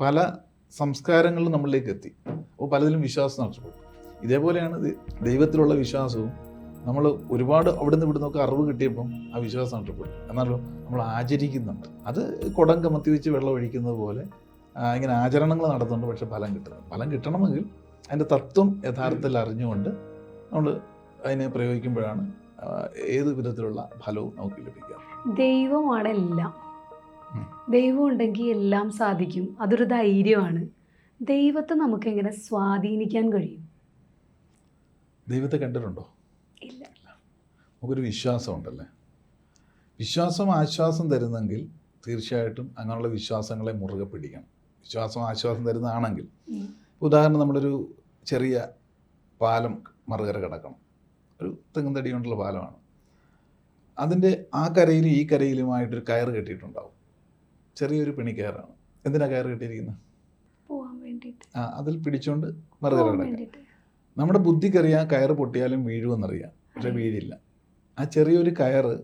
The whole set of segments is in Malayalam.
പല സംസ്കാരങ്ങളും നമ്മളിലേക്ക് എത്തി. അപ്പോൾ പലതിലും വിശ്വാസം നഷ്ടപ്പെട്ടു ഇതേപോലെയാണ് ദൈവത്തിലുള്ള വിശ്വാസവും. നമ്മൾ ഒരുപാട് അവിടുന്ന് ഇവിടുന്നൊക്കെ അറിവ് കിട്ടിയപ്പം ആ വിശ്വാസം നഷ്ടപ്പെട്ടു. എന്നാലും നമ്മൾ ആചരിക്കുന്നുണ്ട്. അത് കുടം കമത്തി വെച്ച് വെള്ളം ഒഴിക്കുന്നത് പോലെ ഇങ്ങനെ ആചരണങ്ങൾ നടത്തുന്നുണ്ട് പക്ഷെ ഫലം കിട്ടുന്നത് ഫലം കിട്ടണമെങ്കിൽ അതിന്റെ തത്വം യഥാർത്ഥത്തിൽ അറിഞ്ഞുകൊണ്ട് നമ്മൾ അതിനെ പ്രയോഗിക്കുമ്പോഴാണ് ഏത് വിധത്തിലുള്ള ഫലവും നമുക്ക് ലഭിക്കുക ദൈവമാണ് എല്ലാം. ദൈവം ഉണ്ടെങ്കിൽ എല്ലാം സാധിക്കും. അതൊരു ധൈര്യമാണ്. ദൈവത്തെ നമുക്ക് എങ്ങനെ സ്വാധീനിക്കാൻ കഴിയും? ദൈവത്തെ കണ്ടിട്ടുണ്ടോ? ഇല്ല. നമുക്കൊരു വിശ്വാസമുണ്ടല്ലേ? വിശ്വാസം ആശ്വാസം തരുന്നെങ്കിൽ തീർച്ചയായിട്ടും അങ്ങനെയുള്ള വിശ്വാസങ്ങളെ മുറുകെ പിടിക്കണം. വിശ്വാസം ആശ്വാസം തരുന്നതാണെങ്കിൽ. ഉദാഹരണം നമ്മളൊരു ചെറിയ പാലം മറുകര കിടക്കണം. ഒരു തെങ്ങും തടി കൊണ്ടുള്ള പാലമാണ്. അതിന്റെ ആ കരയിലും ഈ കരയിലുമായിട്ടൊരു കയറ് കെട്ടിയിട്ടുണ്ടാവും. ചെറിയൊരു പിണിക്കയറാണ് എന്തിനാ കയറ് കിട്ടിയിരിക്കുന്നത് ആ അതിൽ പിടിച്ചുകൊണ്ട് മറുകര നമ്മുടെ ബുദ്ധിക്കറിയാം കയറ് പൊട്ടിയാലും വീഴുമെന്നറിയാം. പക്ഷെ വീഴില്ല. ആ ചെറിയൊരു കയറ്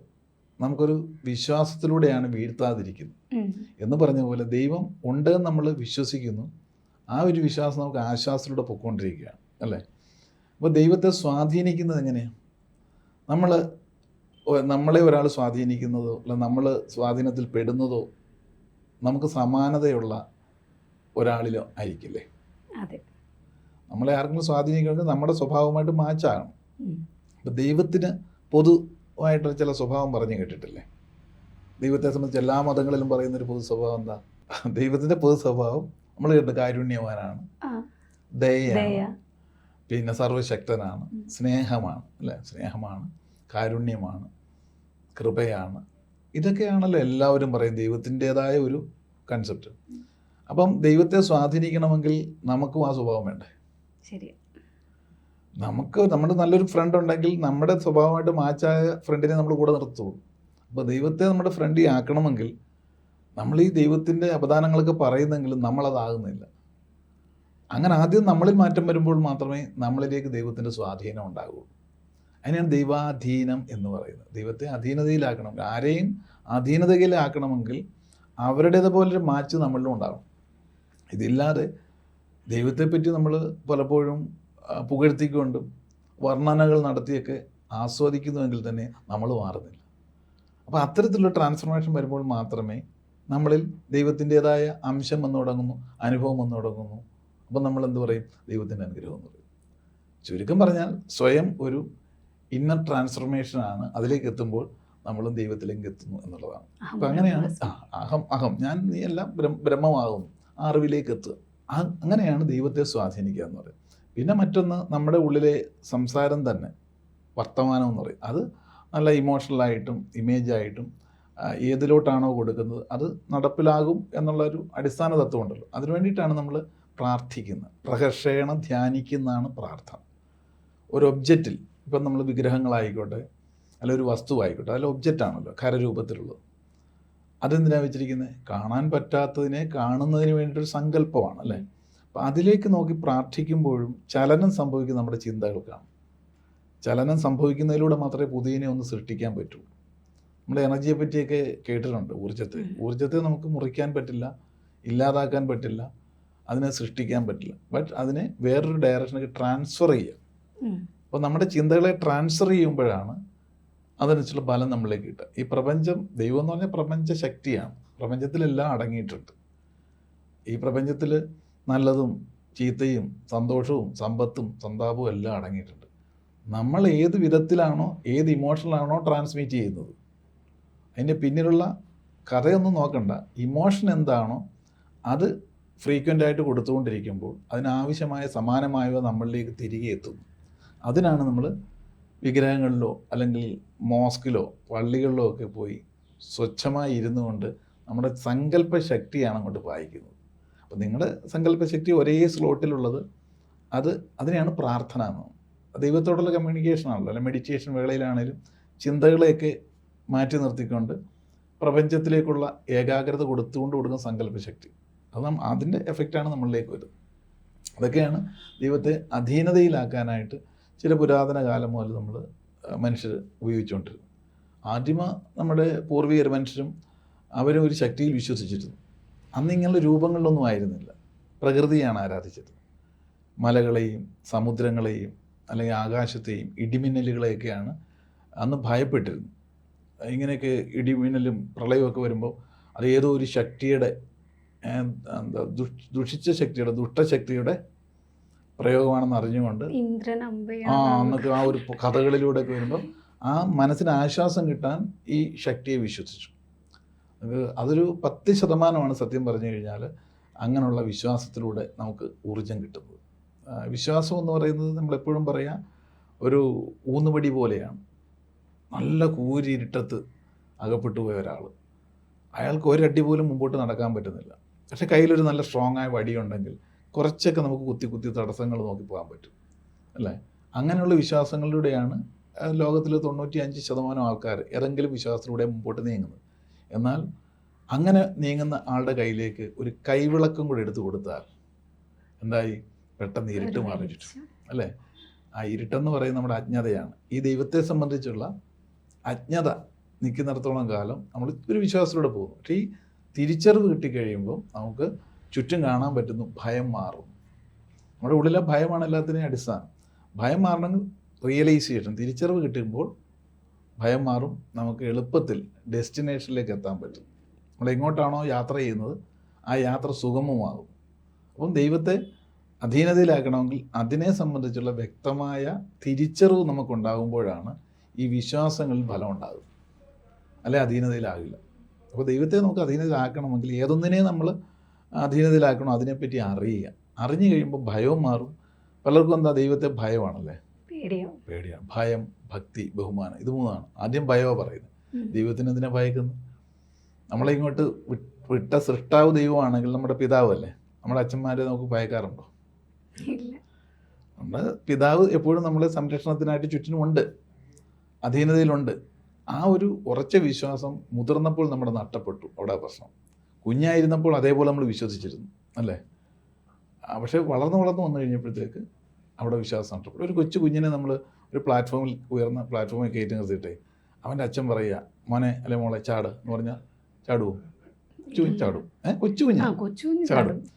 നമുക്കൊരു വിശ്വാസത്തിലൂടെയാണ് വീഴ്ത്താതിരിക്കുന്നത്. എന്ന് പറഞ്ഞ പോലെ ദൈവം ഉണ്ട് എന്ന് നമ്മൾ വിശ്വസിക്കുന്നു. ആ ഒരു വിശ്വാസം നമുക്ക് ആശ്വാസത്തിലൂടെ പൊയ്ക്കൊണ്ടിരിക്കുകയാണ്. അല്ലേ? അപ്പോൾ ദൈവത്തെ സ്വാധീനിക്കുന്നത് എങ്ങനെയാണ് നമ്മൾ നമ്മളെ ഒരാൾ സ്വാധീനിക്കുന്നതോ അല്ല നമ്മൾ സ്വാധീനത്തിൽ പെടുന്നതോ നമുക്ക് സമാനതയുള്ള ഒരാളിലോ ആയിരിക്കില്ലേ? അതെ. നമ്മളെ ആർക്കെങ്കിലും സ്വാധീനിക്കണമെങ്കിൽ നമ്മുടെ സ്വഭാവമായിട്ട് മാച്ചാകണം. അപ്പം ദൈവത്തിന് പൊതുവായിട്ട് ചില സ്വഭാവം പറഞ്ഞു കേട്ടിട്ടില്ലേ? ദൈവത്തെ സംബന്ധിച്ച് എല്ലാ മതങ്ങളിലും പറയുന്നൊരു പൊതു സ്വഭാവം എന്താ? ദൈവത്തിന്റെ പൊതു സ്വഭാവം നമ്മൾ കേട്ട് കാരുണ്യവാനാണ്. ദയാണ് പിന്നെ സർവശക്തനാണ് സ്നേഹമാണ്. അല്ലേ? സ്നേഹമാണ്. കാരുണ്യമാണ്. കൃപയാണ്. ഇതൊക്കെയാണല്ലോ എല്ലാവരും പറയും ദൈവത്തിന്റെതായ ഒരു കൺസെപ്റ്റ് അപ്പം ദൈവത്തെ സ്വാധീനിക്കണമെങ്കിൽ നമുക്കും ആ സ്വഭാവം വേണ്ടേ? ശരി നമുക്ക് നമ്മുടെ നല്ലൊരു ഫ്രണ്ട് ഉണ്ടെങ്കിൽ നമ്മുടെ സ്വഭാവമായിട്ട് മാച്ചായ ഫ്രണ്ടിനെ നമ്മൾ കൂടെ നിർത്തുള്ളൂ. അപ്പോൾ ദൈവത്തെ നമ്മുടെ ഫ്രണ്ടി ആക്കണമെങ്കിൽ നമ്മൾ ഈ ദൈവത്തിന്റെ അപദാനങ്ങളൊക്കെ പറയുന്നെങ്കിലും നമ്മളതാകുന്നില്ല. അങ്ങനെ ആദ്യം നമ്മളിൽ മാറ്റം വരുമ്പോൾ മാത്രമേ നമ്മളിലേക്ക് ദൈവത്തിന്റെ സ്വാധീനം ഉണ്ടാകുള്ളൂ അതിനാണ് ദൈവാധീനം എന്ന് പറയുന്നത്. ദൈവത്തെ അധീനതയിലാക്കണം. ആരെയും അധീനതയിലാക്കണമെങ്കിൽ അവരുടേതുപോലൊരു മാച്ച് നമ്മളിലും ഉണ്ടാകും ഇതില്ലാതെ ദൈവത്തെപ്പറ്റി നമ്മൾ പലപ്പോഴും പുകഴ്ത്തിക്കൊണ്ടും വർണനകൾ നടത്തിയൊക്കെ ആസ്വദിക്കുന്നുവെങ്കിൽ തന്നെ നമ്മൾ മാറുന്നില്ല. അപ്പോൾ അത്തരത്തിലുള്ള ട്രാൻസ്ഫോർമേഷൻ വരുമ്പോൾ മാത്രമേ നമ്മളിൽ ദൈവത്തിന്റെതായ അംശം വന്നു തുടങ്ങുന്നു അനുഭവം വന്നു തുടങ്ങുന്നു അപ്പം നമ്മൾ എന്ത് പറയും? ദൈവത്തിന്റെ അനുഗ്രഹം എന്ന് പറയും. ചുരുക്കം പറഞ്ഞാൽ സ്വയം ഒരു ഇന്നർ ട്രാൻസ്ഫർമേഷനാണ് അതിലേക്ക് എത്തുമ്പോൾ നമ്മളും ദൈവത്തിലേക്ക് എത്തുന്നു എന്നുള്ളതാണ്. അപ്പം അങ്ങനെയാണ് അഹം അഹം. ഞാൻ നീ എല്ലാം ബ്രഹ്മ- ബ്രഹ്മമാകുന്നു ആ അറിവിലേക്ക് എത്തുക. അങ്ങനെയാണ് ദൈവത്തെ സ്വാധീനിക്കുക എന്ന് പറയും പിന്നെ മറ്റൊന്ന് നമ്മുടെ ഉള്ളിലെ സംസാരം തന്നെ വർത്തമാനം എന്ന് പറയും. അത് നല്ല ഇമോഷണലായിട്ടും ഇമേജായിട്ടും ഏതിലോട്ടാണോ കൊടുക്കുന്നത് അത് നടപ്പിലാകും എന്നുള്ളൊരു അടിസ്ഥാന തത്വമുണ്ടല്ലോ അതിനു വേണ്ടിയിട്ടാണ് നമ്മൾ പ്രാർത്ഥിക്കുന്നത്. പ്രഹർഷേണം ധ്യാനിക്കുന്നതാണ് പ്രാർത്ഥന. ഒരു ഒബ്ജക്റ്റിൽ ഇപ്പം നമ്മൾ വിഗ്രഹങ്ങളായിക്കോട്ടെ അല്ല ഒരു വസ്തു വസ്തുവായിക്കോട്ടെ അതിൽ ഒബ്ജക്റ്റ് ആണല്ലോ ഖരരൂപത്തിലുള്ളത് അതെന്തിനാണ് വെച്ചിരിക്കുന്നത് കാണാൻ പറ്റാത്തതിനെ കാണുന്നതിന് വേണ്ടിയിട്ടൊരു സങ്കല്പമാണ് അല്ലേ? അപ്പം അതിലേക്ക് നോക്കി പ്രാർത്ഥിക്കുമ്പോഴും ചലനം സംഭവിക്കുന്ന നമ്മുടെ ചിന്തകൾക്കാണ്. ചലനം സംഭവിക്കുന്നതിലൂടെ മാത്രമേ പുതിയനെ ഒന്ന് സൃഷ്ടിക്കാൻ പറ്റുള്ളൂ നമ്മുടെ എനർജിയെ പറ്റിയൊക്കെ കേട്ടിട്ടുണ്ട് ഊർജത്തെ. ഊർജത്തെ നമുക്ക് മുറിക്കാൻ പറ്റില്ല ഇല്ലാതാക്കാൻ പറ്റില്ല അതിനെ സൃഷ്ടിക്കാൻ പറ്റില്ല. ബട്ട് അതിനെ വേറൊരു ഡയറക്ഷനിലേക്ക് ട്രാൻസ്ഫർ ചെയ്യാം ഉം. അപ്പോൾ നമ്മുടെ ചിന്തകളെ ട്രാൻസ്ഫർ ചെയ്യുമ്പോഴാണ് അതനുസരിച്ചുള്ള ബലം നമ്മളിലേക്ക് കിട്ടുക. ഈ പ്രപഞ്ചം ദൈവം എന്ന് പറഞ്ഞാൽ പ്രപഞ്ച ശക്തിയാണ്. പ്രപഞ്ചത്തിലെല്ലാം അടങ്ങിയിട്ടുണ്ട്. ഈ പ്രപഞ്ചത്തിൽ നല്ലതും ചീത്തയും സന്തോഷവും സമ്പത്തും സന്താപവും എല്ലാം അടങ്ങിയിട്ടുണ്ട്. നമ്മൾ ഏത് വിധത്തിലാണോ ഏത് ഇമോഷനിലാണോ ട്രാൻസ്മിറ്റ് ചെയ്യുന്നത്. അതിന്റെ പിന്നിലുള്ള കഥയൊന്നും നോക്കണ്ട. ഇമോഷൻ എന്താണോ അത് ഫ്രീക്വന്റ് ആയിട്ട് കൊടുത്തുകൊണ്ടിരിക്കുമ്പോൾ അതിനാവശ്യമായ സമാനമായവ നമ്മളിലേക്ക് തിരികെ എത്തുന്നു. അതിനാണ് നമ്മൾ വിഗ്രഹങ്ങളിലോ അല്ലെങ്കിൽ മോസ്കിലോ പള്ളികളിലോ ഒക്കെ പോയി സ്വച്ഛമായി ഇരുന്നു കൊണ്ട് നമ്മുടെ സങ്കല്പ ശക്തിയാണ് അങ്ങോട്ട് വായിക്കുന്നത് അപ്പോൾ നിങ്ങളുടെ സങ്കല്പ ശക്തി ഒരേ സ്ലോട്ടിലുള്ളത് അത് അതിനെയാണ് പ്രാർത്ഥന എന്ന് ദൈവത്തോടുള്ള കമ്മ്യൂണിക്കേഷൻ ആണല്ലോ. അല്ലെ മെഡിറ്റേഷൻ വേളയിലാണേലും ചിന്തകളെയൊക്കെ മാറ്റി നിർത്തിക്കൊണ്ട് പ്രപഞ്ചത്തിലേക്കുള്ള ഏകാഗ്രത കൊടുത്തുകൊണ്ട് കൊടുക്കുന്ന സങ്കല്പ ശക്തി അത് നം അതിന്റെ എഫക്റ്റാണ് നമ്മളിലേക്ക് വരുന്നത്. അതൊക്കെയാണ് ദൈവത്തെ അധീനതയിലാക്കാനായിട്ട് ചില പുരാതന കാലം മുതൽ നമ്മൾ മനുഷ്യർ ഉപയോഗിച്ചുകൊണ്ടിരുന്നു. ആദ്യമ നമ്മുടെ പൂർവികർ മനുഷ്യരും അവരും ഒരു ശക്തിയിൽ വിശ്വസിച്ചിരുന്നു. അന്ന് ഇങ്ങനെയുള്ള രൂപങ്ങളിലൊന്നും ആയിരുന്നില്ല. പ്രകൃതിയാണ് ആരാധിച്ചത്. മലകളെയും സമുദ്രങ്ങളെയും അല്ലെങ്കിൽ ആകാശത്തെയും ഇടിമിന്നലുകളെയൊക്കെയാണ് അന്ന് ഭയപ്പെട്ടിരുന്നു ഇങ്ങനെയൊക്കെ ഇടിമിന്നലും പ്രളയമൊക്കെ വരുമ്പോൾ അത് ഏതോ ഒരു ശക്തിയുടെ എന്താ ദുഷ്- ദുഷിച്ച ശക്തിയുടെ ദുഷ്ടശക്തിയുടെ പ്രയോഗമാണെന്ന് അറിഞ്ഞുകൊണ്ട് ഇന്ദ്രൻ ആ അന്നൊക്കെ ആ ഒരു കഥകളിലൂടെ ഒക്കെ വരുമ്പോൾ ആ മനസ്സിന് ആശ്വാസം കിട്ടാൻ ഈ ശക്തിയെ വിശ്വസിച്ചു. അതൊരു പത്ത് ശതമാനമാണ് സത്യം പറഞ്ഞു കഴിഞ്ഞാൽ അങ്ങനെയുള്ള വിശ്വാസത്തിലൂടെ നമുക്ക് ഊർജം കിട്ടുന്നത്. വിശ്വാസം എന്ന് പറയുന്നത് നമ്മളെപ്പോഴും പറയാം ഒരു ഊന്നുവടി പോലെയാണ്. നല്ല കൂരിരുട്ടത്ത് അകപ്പെട്ടു പോയ ഒരാൾ അയാൾക്ക് ഒരടി പോലും മുമ്പോട്ട് നടക്കാൻ പറ്റുന്നില്ല. പക്ഷെ കയ്യിലൊരു നല്ല സ്ട്രോങ് ആയ വടിയുണ്ടെങ്കിൽ കുറച്ചൊക്കെ നമുക്ക് കുത്തി കുത്തി തടസ്സങ്ങൾ നോക്കി പോകാൻ പറ്റും അല്ലേ? അങ്ങനെയുള്ള വിശ്വാസങ്ങളിലൂടെയാണ് ലോകത്തിൽ ലോകത്തിലെ തൊണ്ണൂറ്റി അഞ്ച് ശതമാനം ആൾക്കാർ ഏതെങ്കിലും വിശ്വാസത്തിലൂടെ മുമ്പോട്ട് നീങ്ങുന്നത്. എന്നാൽ അങ്ങനെ നീങ്ങുന്ന ആളുടെ കയ്യിലേക്ക് ഒരു കൈവിളക്കം കൂടെ എടുത്തു കൊടുത്താൽ എന്തായി? പെട്ടെന്ന് ഇരുട്ട് മാറി അല്ലേ? ആ ഇരുട്ടെന്ന് പറയുന്നത് നമ്മുടെ അജ്ഞതയാണ്. ഈ ദൈവത്തെ സംബന്ധിച്ചുള്ള അജ്ഞത നിൽക്കുന്നിടത്തോളം കാലം നമ്മൾ ഒരു വിശ്വാസത്തിലൂടെ പോകുന്നു. പക്ഷേ ഈ തിരിച്ചറിവ് കിട്ടിക്കഴിയുമ്പോൾ നമുക്ക് ചുറ്റും കാണാൻ പറ്റുന്നു ഭയം മാറും. നമ്മുടെ ഉള്ളിലെ ഭയമാണ് എല്ലാത്തിനെയും അടിസ്ഥാനം. ഭയം മാറണമെങ്കിൽ ചെയ്യണം തിരിച്ചറിവ് കിട്ടുമ്പോൾ ഭയം മാറും നമുക്ക് എളുപ്പത്തിൽ ഡെസ്റ്റിനേഷനിലേക്ക് എത്താൻ പറ്റും. നമ്മൾ എങ്ങോട്ടാണോ യാത്ര ചെയ്യുന്നത് ആ യാത്ര സുഗമമാകും. അപ്പം ദൈവത്തെ അധീനതയിലാക്കണമെങ്കിൽ അതിനെ സംബന്ധിച്ചുള്ള വ്യക്തമായ തിരിച്ചറിവ് നമുക്കുണ്ടാകുമ്പോഴാണ് ഈ വിശ്വാസങ്ങളിൽ ഫലം ഉണ്ടാകും അല്ലെ അധീനതയിലാകില്ല. അപ്പോൾ ദൈവത്തെ നമുക്ക് അധീനതയിലാക്കണമെങ്കിൽ ഏതൊന്നിനെ നമ്മൾ അധീനതയിലാക്കണോ അതിനെപ്പറ്റി അറിയുക. അറിഞ്ഞു കഴിയുമ്പോൾ ഭയവും മാറും. പലർക്കും എന്താ ദൈവത്തെ ഭയമാണല്ലേ? പേടിയാണ് ഭയം ഭക്തി ബഹുമാനം ഇത് മൂന്നാണ്. ആദ്യം ഭയമോ പറയുന്നത്. ദൈവത്തിന് എന്തിനാ ഭയക്കുന്നത്? നമ്മളെ ഇങ്ങോട്ട് വിട്ട സൃഷ്ടാവ് ദൈവമാണെങ്കിൽ നമ്മുടെ പിതാവല്ലേ നമ്മുടെ അച്ഛന്മാരെ നമുക്ക് ഭയക്കാറുണ്ടോ? നമ്മുടെ പിതാവ് എപ്പോഴും നമ്മളെ സംരക്ഷണത്തിനായിട്ട് ചുറ്റിനുമുണ്ട് അധീനതയിലുണ്ട്. ആ ഒരു ഉറച്ച വിശ്വാസം മുതിർന്നപ്പോൾ നമ്മുടെ നഷ്ടപ്പെട്ടു. അവിടെ പ്രശ്നം. കുഞ്ഞായിരുന്നപ്പോൾ അതേപോലെ നമ്മൾ വിശ്വസിച്ചിരുന്നു അല്ലേ? പക്ഷേ വളർന്ന് വളർന്ന് വന്നു കഴിഞ്ഞപ്പോഴത്തേക്ക് അവിടെ വിശ്വാസം നഷ്ടപ്പെട്ടു. ഒരു കൊച്ചു കുഞ്ഞിനെ നമ്മൾ ഒരു പ്ലാറ്റ്ഫോമിൽ ഉയർന്ന പ്ലാറ്റ്ഫോമിൽ കയറ്റി നിർത്തിയിട്ടേ അവന്റെ അച്ഛൻ പറയുക മോനെ അല്ലെ മോളെ ചാട് എന്ന് പറഞ്ഞാൽ ചാടുവോ? കൊച്ചു കുഞ്ഞ് ചാടും. ഏഹ് കൊച്ചു കുഞ്ഞ് ചാടും.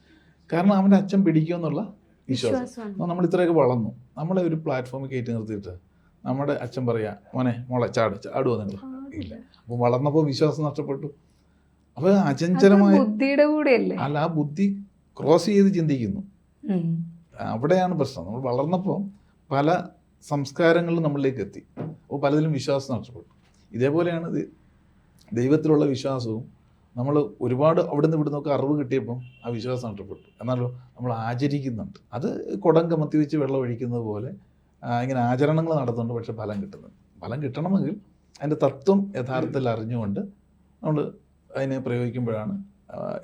കാരണം അവന്റെ അച്ഛൻ പിടിക്കുമെന്നുള്ള വിശ്വാസം. നമ്മൾ ഇത്രയൊക്കെ വളർന്നു. നമ്മളെ ഒരു പ്ലാറ്റ്ഫോമിൽ കയറ്റി നിർത്തിയിട്ട് നമ്മുടെ അച്ഛൻ പറയാ മോനെ മോളെ ചാട് ചാടുവോ നിങ്ങൾ ഇല്ല. അപ്പോൾ വളർന്നപ്പോൾ വിശ്വാസം നഷ്ടപ്പെട്ടു. അപ്പോൾ അത് അചഞ്ചലമായ ബുദ്ധിയുടെ കൂടെയല്ലേ? അല്ല ആ ബുദ്ധി ക്രോസ് ചെയ്ത് ചിന്തിക്കുന്നു. അവിടെയാണ് പ്രശ്നം. നമ്മൾ വളർന്നപ്പോൾ പല സംസ്കാരങ്ങളും നമ്മളിലേക്ക് എത്തി. അപ്പോൾ പലതിലും വിശ്വാസം നഷ്ടപ്പെട്ടു. ഇതേപോലെയാണ് ഇത് ദൈവത്തിലുള്ള വിശ്വാസവും. നമ്മൾ ഒരുപാട് അവിടെ നിന്ന് ഇവിടുന്നൊക്കെ അറിവ് കിട്ടിയപ്പം ആ വിശ്വാസം നഷ്ടപ്പെട്ടു. എന്നാലോ നമ്മൾ ആചരിക്കുന്നുണ്ട്. അത് കുടം കമത്തി വെച്ച് വെള്ളം ഒഴിക്കുന്നത് പോലെ ഇങ്ങനെ ആചരണങ്ങൾ നടത്തുന്നുണ്ട്. പക്ഷെ ഫലം കിട്ടുന്നുണ്ട് ഫലം കിട്ടണമെങ്കിൽ അതിന്റെ തത്വം യഥാർത്ഥത്തിൽ അറിഞ്ഞുകൊണ്ട് നമ്മൾ അതിനെ പ്രയോഗിക്കുമ്പോഴാണ്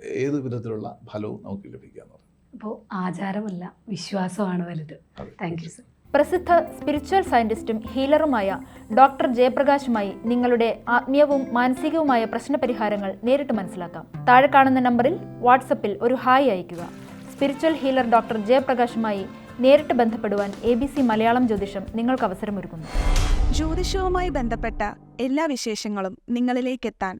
ഏത് വിധത്തിലുള്ള ഫലവും നമുക്ക് ലഭിക്കുക എന്ന് അപ്പോൾ ആചാരമല്ല വിശ്വാസമാണ് വലുത്. താങ്ക് യു സർ പ്രസിദ്ധ സ്പിരിച്വൽ സയന്റിസ്റ്റും ഹീലറുമായ ഡോക്ടർ ജയപ്രകാശുമായി നിങ്ങളുടെ ആത്മീയവും മാനസികവുമായ പ്രശ്നപരിഹാരങ്ങൾ നേരിട്ട് മനസ്സിലാക്കാം. താഴെ കാണുന്ന നമ്പറിൽ വാട്സപ്പിൽ ഒരു ഹായ് അയയ്ക്കുക. സ്പിരിച്വൽ ഹീലർ ഡോക്ടർ ജയപ്രകാശുമായി നേരിട്ട് ബന്ധപ്പെടുവാൻ എ ബി സി മലയാളം ജ്യോതിഷം നിങ്ങൾക്ക് അവസരമൊരുക്കുന്നു. ജ്യോതിഷവുമായി ബന്ധപ്പെട്ട എല്ലാ വിശേഷങ്ങളും നിങ്ങളിലേക്കെത്താൻ